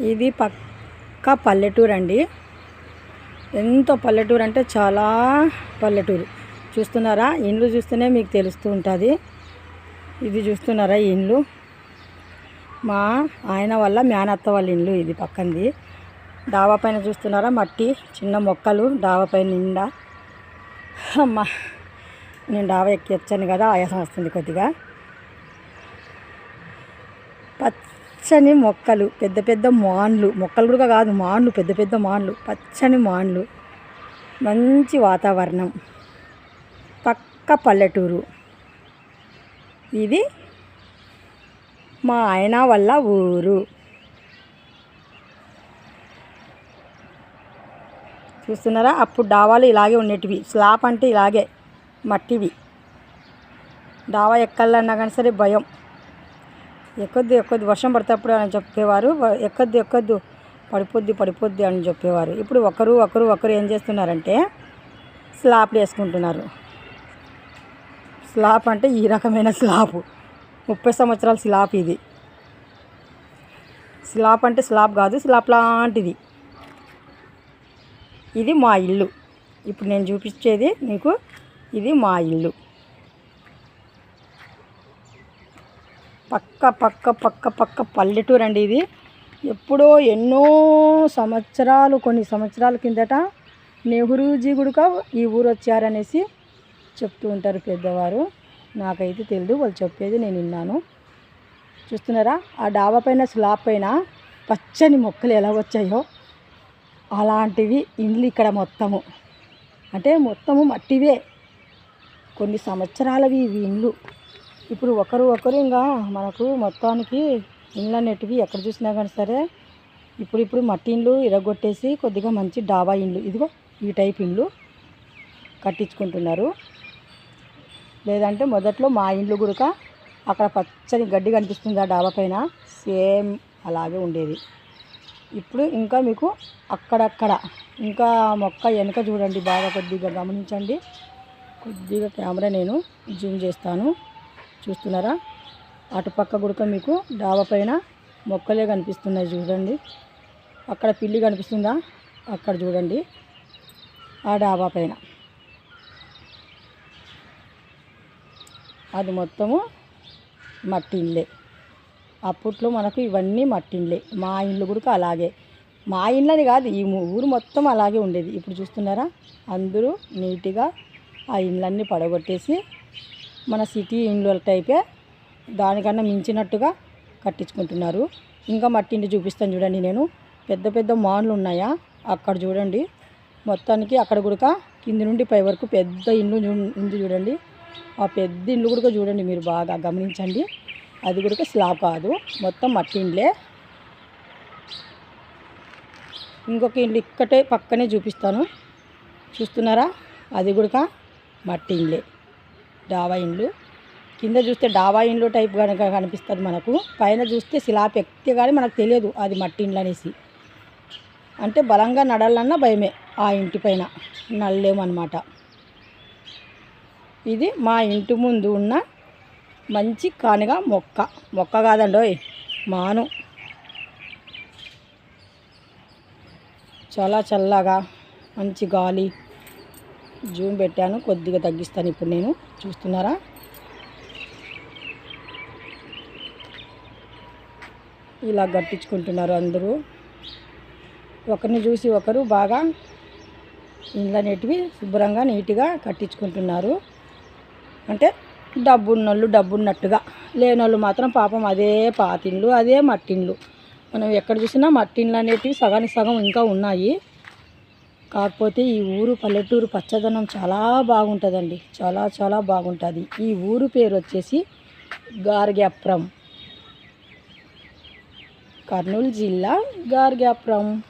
ఇది పక్క పల్లెటూరు అండి ఎంతో పల్లెటూరు అంటే చాలా పల్లెటూరు. చూస్తున్నారా? ఇండ్లు చూస్తేనే మీకు తెలుస్తూ ఉంటుంది. ఇది చూస్తున్నారా ఈ ఇండ్లు? మా ఆయన వల్ల మేనత్త వాళ్ళ ఇల్లు ఇది పక్కంది. డాబా పైన చూస్తున్నారా? మట్టి చిన్న మొక్కలు డాబా పైన నిండా. అమ్మ నేను డాబా ఎక్కి వచ్చాను కదా ఆయాసం వస్తుంది కొద్దిగా. పచ్చని మొక్కలు పెద్ద పెద్ద మాన్లు మొక్కలు కూడా కాదు మాన్లు పెద్ద పెద్ద మాన్లు పచ్చని మాన్లు. మంచి వాతావరణం. పక్క పల్లెటూరు. ఇది మా ఆయన వల్ల ఊరు. చూస్తున్నారా? అప్పుడు డాబాలు ఇలాగే ఉండేటివి. స్లాబ్ అంటే ఇలాగే మట్టివి. డాబా ఎక్కాలన్నా కానీ సరే భయం. ఎక్కొద్దు ఎక్కొద్దు వర్షం పడతప్పుడు అని చెప్పేవారు ఎక్కొద్దు ఎక్కొద్దు పడిపోద్ది పడిపోద్ది అని చెప్పేవారు. ఇప్పుడు ఒకరు ఒకరు ఒకరు ఏం చేస్తున్నారంటే స్లాబ్లు వేసుకుంటున్నారు. స్లాబ్ అంటే ఈ రకమైన స్లాబ్ ముప్పై సంవత్సరాల స్లాబ్ ఇది. స్లాబ్ అంటే స్లాబ్ కాదు స్లాబ్ లాంటిది. ఇది మా ఇల్లు. ఇప్పుడు నేను చూపించేది మీకు ఇది మా ఇల్లు. పక్క పక్క పక్క పక్క పల్లెటూరు అండి ఇది. ఎప్పుడో ఎన్నో సంవత్సరాలు కొన్ని సంవత్సరాల కిందట నెహ్రూజీ గుడుక ఈ ఊరు వచ్చారనేసి చెప్తూ ఉంటారు పెద్దవారు. నాకైతే తెలియదు వాళ్ళు చెప్పేది నేను విన్నాను. చూస్తున్నారా? ఆ డాబా పైన స్లాబ్ పైన పచ్చని మొక్కలు ఎలా వచ్చాయో. అలాంటివి ఇండ్లు ఇక్కడ మొత్తము. అంటే మొత్తము మట్టివే. కొన్ని సంవత్సరాలవి ఇవి ఇండ్లు. ఇప్పుడు ఒకరు ఒకరు ఇంకా మనకు మొత్తానికి ఇండ్లు అనేటివి ఎక్కడ చూసినా కానీ సరే ఇప్పుడు ఇప్పుడు మట్టి ఇండ్లు ఇరగొట్టేసి కొద్దిగా మంచి డాబా ఇండ్లు ఇదిగో ఈ టైప్ ఇండ్లు కట్టించుకుంటున్నారు. లేదంటే మొదట్లో మా ఇండ్లు గుడక అక్కడ పచ్చని గడ్డి కనిపిస్తుంది ఆ డాబా పైన సేమ్ అలాగే ఉండేది. ఇప్పుడు ఇంకా మీకు అక్కడక్కడ ఇంకా మొక్క వెనుక చూడండి బాగా కొద్దిగా గమనించండి. కొద్దిగా కెమెరా నేను జూమ్ చేస్తాను. చూస్తున్నారా? అటుపక్క గుడక మీకు డాబా పైన మొక్కలే కనిపిస్తున్నాయి చూడండి. అక్కడ పిల్లి కనిపిస్తుందా? అక్కడ చూడండి. ఆ డాబా పైన. అది మొత్తము మట్టి ఇల్లే. అప్పట్లో మనకు ఇవన్నీ మట్టి మా ఇల్లు కూడా అలాగే. మా ఇండ్లని కాదు ఈ ఊరు మొత్తం అలాగే ఉండేది. ఇప్పుడు చూస్తున్నారా? అందరూ నీట్గా ఆ ఇళ్ళన్నీ పడగొట్టేసి మన సిటీ ఇండ్ల టైపే దానికన్నా మించినట్టుగా కట్టించుకుంటున్నారు. ఇంకా మట్టి చూపిస్తాను చూడండి నేను. పెద్ద పెద్ద మాన్లు ఉన్నాయా? అక్కడ చూడండి. మొత్తానికి అక్కడ కూడా కింది నుండి పై వరకు పెద్ద ఇండ్లు ఉంది చూడండి. ఆ పెద్ద ఇండ్లు కూడా చూడండి మీరు బాగా గమనించండి. అది కూడా స్లాబ్ కాదు. మొత్తం మట్టి ఇండ్లే. ఇంకొక ఇండ్లు ఇక్కటే పక్కనే చూపిస్తాను. చూస్తున్నారా? అది కూడా మట్టి ఇండ్లే. డాబా ఇండ్లు. కింద చూస్తే డాబా ఇండ్లు టైప్ కనుక కనిపిస్తుంది మనకు. పైన చూస్తే స్లాబ్ ఎక్కితే కానీ మనకు తెలియదు అది మట్టి ఇండ్లు అనేసి. అంటే బలంగా నడాలన్నా భయమే ఆ ఇంటి పైన. నడలేమన్నమాట. ఇది మా ఇంటి ముందు ఉన్న మంచి కానిగా మొక్క. మొక్క కాదండోయ్ మాను. చాలా చల్లగా మంచి గాలి. జూమ్ పెట్టాను కొద్దిగా తగ్గిస్తాను ఇప్పుడు నేను. చూస్తున్నారా? ఇలా గట్టించుకుంటున్నారు అందరూ. ఒకరిని చూసి ఒకరు బాగా ఇండ్లు శుభ్రంగా నీట్గా కట్టించుకుంటున్నారు. అంటే డబ్బున్నోళ్ళు డబ్బున్నట్టుగా. లేనోళ్ళు మాత్రం పాపం అదే పాతిండ్లు అదే మట్టిండ్లు మనం ఎక్కడ చూసినా మట్టిండ్లు అనేటివి సగానికి సగం ఇంకా ఉన్నాయి. కాకపోతే ఈ ఊరు పల్లెటూరు పచ్చదనం చాలా బాగుంటుందండి. చాలా చాలా బాగుంటుంది. ఈ ఊరు పేరు వచ్చేసి గార్గ్యాప్రం. కర్నూలు జిల్లా గార్గ్యాప్రం.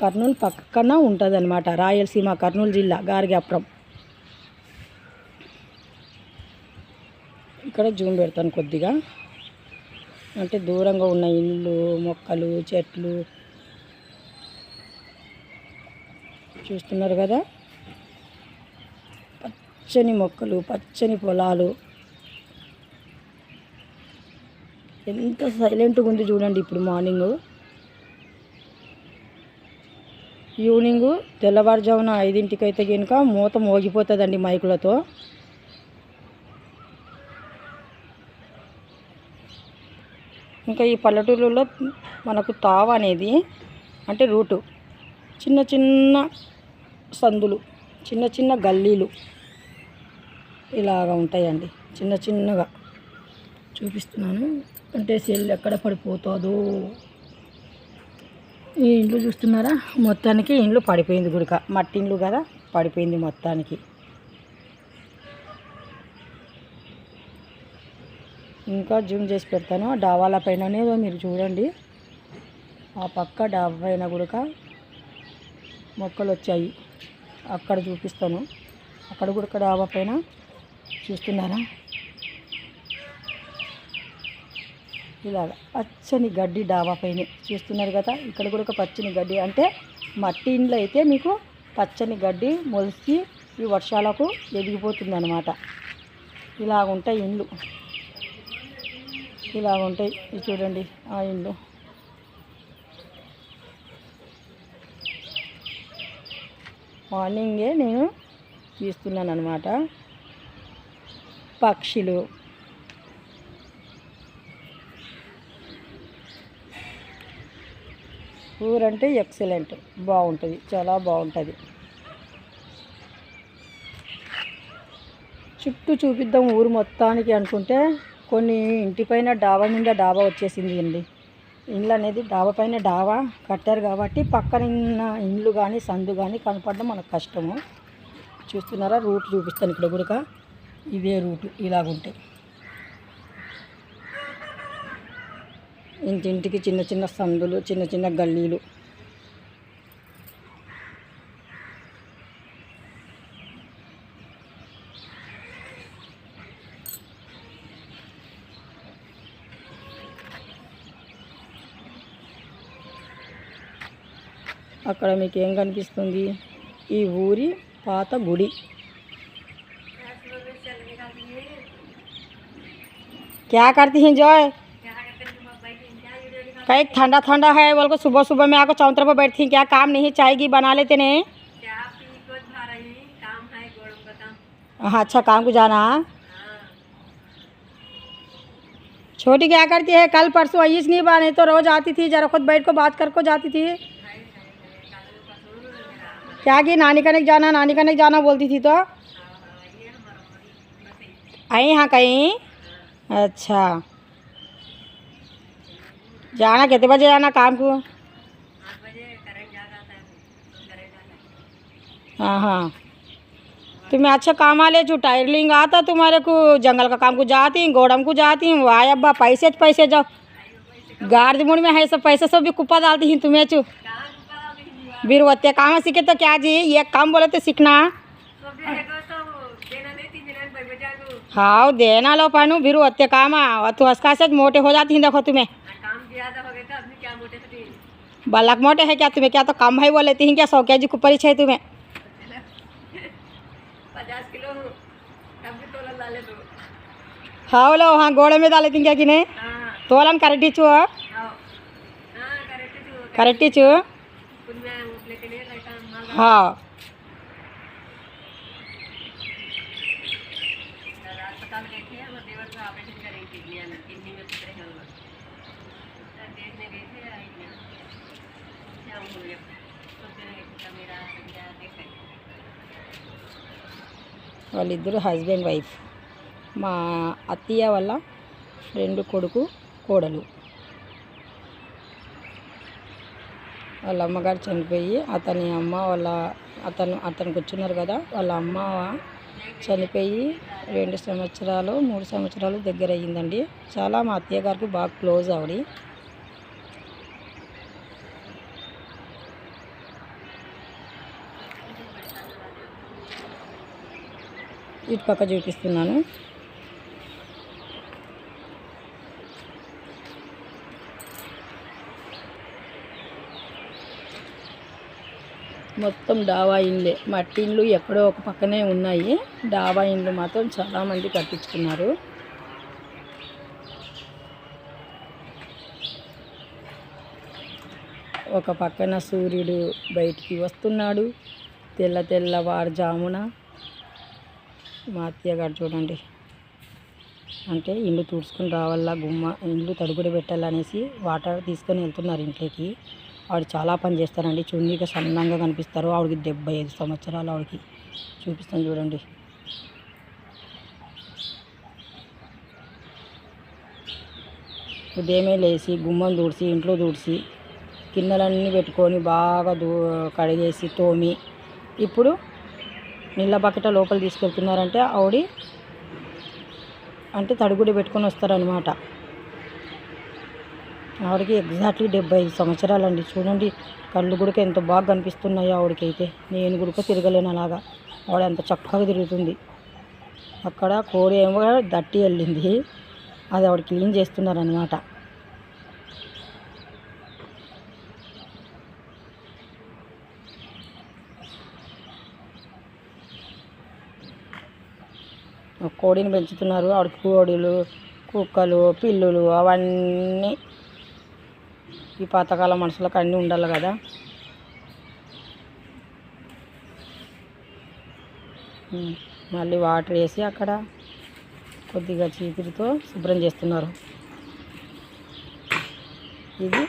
కర్నూలు పక్కన ఉంటుందన్నమాట. రాయలసీమ కర్నూలు జిల్లా గార్గ్యాప్రం. ఇక్కడ జూమ్ పెడతాను కొద్దిగా. అంటే దూరంగా ఉన్న ఇల్లు మొక్కలు చెట్లు చూస్తున్నారు కదా? పచ్చని మొక్కలు పచ్చని పొలాలు. ఎంత సైలెంట్గా ఉంది చూడండి ఇప్పుడు మార్నింగు ఈవినింగ్ తెల్లవారుజామున ఐదింటికి అయితే కనుక మూత మోగిపోతుందండి మైకులతో. ఇంకా ఈ పల్లెటూళ్ళలో మనకు తావ అనేది అంటే రూటు. చిన్న చిన్న సందులు చిన్న చిన్న గల్లీలు ఇలాగ ఉంటాయండి. చిన్న చిన్నగా చూపిస్తున్నాను. అంటే సెల్ ఎక్కడ పడిపోతుందో. ఈ ఇండ్లు చూస్తున్నారా? మొత్తానికి ఇండ్లు పడిపోయింది గుడిక. మట్టి ఇండ్లు కదా పడిపోయింది మొత్తానికి. ఇంకా జూమ్ చేసి పెడతాను. ఆ డాబాల పైననే మీరు చూడండి. ఆ పక్క డాబా పైన గుడక మొక్కలు వచ్చాయి అక్కడ చూపిస్తాను. అక్కడ కూడా డాబా పైన చూస్తున్నారా ఇలాగ పచ్చని గడ్డి డాబా పైన చూస్తున్నారు కదా ఇక్కడ కూడా ఒక పచ్చని గడ్డి. అంటే మట్టి ఇండ్లు అయితే మీకు పచ్చని గడ్డి మొలిసి ఈ వర్షాలకు ఎదిగిపోతుంది అనమాట ఇలాగ ఉంటాయి ఇండ్లు. ఇలాగ ఉంటాయి చూడండి ఆ ఇండ్లు. మార్నింగే నేను తీస్తున్నాను అనమాట పక్షులు. ఊరంటే ఎక్సలెంట్. బాగుంటుంది. చాలా బాగుంటుంది. చుట్టూ చూపిద్దాం ఊరు మొత్తానికి అనుకుంటే కొన్ని ఇంటిపైన డాబా మీద డాబా వచ్చేసింది అండి. ఇండ్లు అనేది డాబా పైన డాబా కట్టారు కాబట్టి పక్కన ఉన్న ఇండ్లు కానీ సందు కానీ కనపడడం మనకు కష్టము. చూస్తున్నారా? రూట్ చూపిస్తాను ఇక్కడ కూడా ఇదే రూటు ఇలాగుంటాయి ఇంటింటికి చిన్న చిన్న సందులు చిన్న చిన్న గల్లీలు. అక్కడ మీకు ఏం కనిపిస్తుంది ఈ ఊరి పాత గుడి क्या करती हैं जॉय कहीं ठंडा ठंडा है बोल को सुबह सुबह में आकर चौंतर पर बैठती हैं क्या काम नहीं चाहेगी बना लेते ने हाँ अच्छा काम को जाना छोटी क्या करती है कल परसों आई नहीं बने तो रोज आती थी जरा खुद बैठ को बात कर को जाती थी क्या की नानी कने जाना, नानी कने जाना बोलती थी तो? आई हाँ कहीं? अच्छा। जाना कितने बजे जाना काम को? हाँ हाँ। तुम्हें अच्छा काम आ ले, जो टायरलिंग आता तुम्हारे को, जंगल का काम को जाती गोडम को जाती हूँ वाह अब्बा पैसे पैसे जाओ। गार्ड मुड़ में है, सब पैसे, सब भी कुप्पा डालती हैं तुम्हें चू। बीरवत्या कहाँ सीखे तो क्या जी? ये काम बोले तो सीखना। हाँ देना लो पानू वीर अत्य काम तू हंसका से मोटे हो जाती देखो तुम्हें। बलक मोटे है क्या तुम्हें? क्या तो कम भाई वो है क्या सौ के जी को परिचय तुम्हें? हाँ लो हाँ गोड़े में डाले थी क्या कि नहीं? हाँ। तोलन करेटी चू करेटी चू హా వాళ్ళిద్దరు హస్బెండ్ వైఫ్. మా అత్తయ్య వాళ్ళ ఫ్రెండ్ కొడుకు కోడలు. వాళ్ళ అమ్మగారు చనిపోయి అతని అమ్మ వాళ్ళ అతను అతనికి కూర్చున్నారు కదా వాళ్ళ అమ్మ చనిపోయి రెండు సంవత్సరాలు మూడు సంవత్సరాలు దగ్గర అయ్యిందండి. చాలా మా అత్తయ్య గారికి బాగా క్లోజ్ ఆవిడ. ఇటు పక్క చూపిస్తున్నాను. మొత్తం డాబా ఇండ్లే. మట్టి ఇండ్లు ఎక్కడో ఒక పక్కనే ఉన్నాయి. డాబా ఇండ్లు మాత్రం చాలామంది కట్టించుకున్నారు. ఒక పక్కన సూర్యుడు బయటికి వస్తున్నాడు. తెల్ల తెల్లవారుజామున మా అత్తయ్య గారు చూడండి. అంటే ఇల్లు తుడుచుకుని రావాలా గుమ్మ ఇండ్లు తడుగుడు పెట్టాలనేసి వాటర్ తీసుకొని వెళ్తున్నారు ఇంట్లోకి. ఆవిడ చాలా పని చేస్తారండి. చున్నీగా సన్నంగా కనిపిస్తారు. ఆవిడకి డెబ్బై ఐదు సంవత్సరాలు ఆవిడకి చూపిస్తాను చూడండి. ఉదయమే లేచి గుమ్మం దూడ్చి ఇంట్లో దూడ్చి గిన్నెలన్నీ పెట్టుకొని బాగా దూ కడిగేసి తోమి ఇప్పుడు నీళ్ళ బకెట లోపల తీసుకెళ్తున్నారంటే ఆవిడ అంటే తడిగుడి పెట్టుకొని వస్తారనమాట ఆవిడకి ఎగ్జాక్ట్లీ డెబ్బై ఐదు సంవత్సరాలండి. చూడండి కళ్ళు కూడా ఎంత బాగా కనిపిస్తున్నాయో ఆవిడకైతే. నేను కూడా తిరగలేను అలాగా. ఆవిడ ఎంత చక్కగా తిరుగుతుంది. అక్కడ కోడి ఏమో దట్టి వెళ్ళింది. అది ఆవిడ క్లీన్ చేస్తున్నారనమాట కోడిని పెంచుతున్నారు. ఆవిడ కోడిలు కుక్కలు పిల్లులు అవన్నీ ఈ పాతకాల మనుషులకు అన్నీ ఉండాలి కదా. మళ్ళీ వాటర్ వేసి అక్కడ కొద్దిగా చీపిరితో శుభ్రం చేస్తున్నారు. ఇది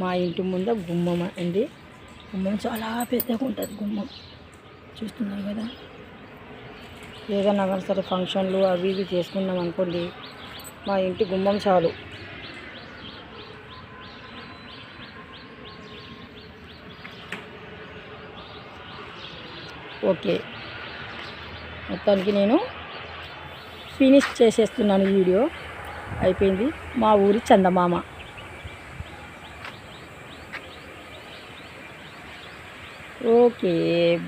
మా ఇంటి ముందు గుమ్మం అండి. గుమ్మం చాలా పెద్దగా ఉంటుంది గుమ్మం. చూస్తున్నారు కదా. ఏదైనా కానీ సరే ఫంక్షన్లు అవి ఇవి చేసుకున్నాం అనుకోండి మా ఇంటి గుమ్మం చాలు. ఓకే. మొత్తానికి నేను ఫినిష్ చేసేస్తున్నాను వీడియో. అయిపోయింది. మా ఊరి చందమామ. Okay.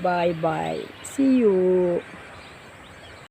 Bye bye. See you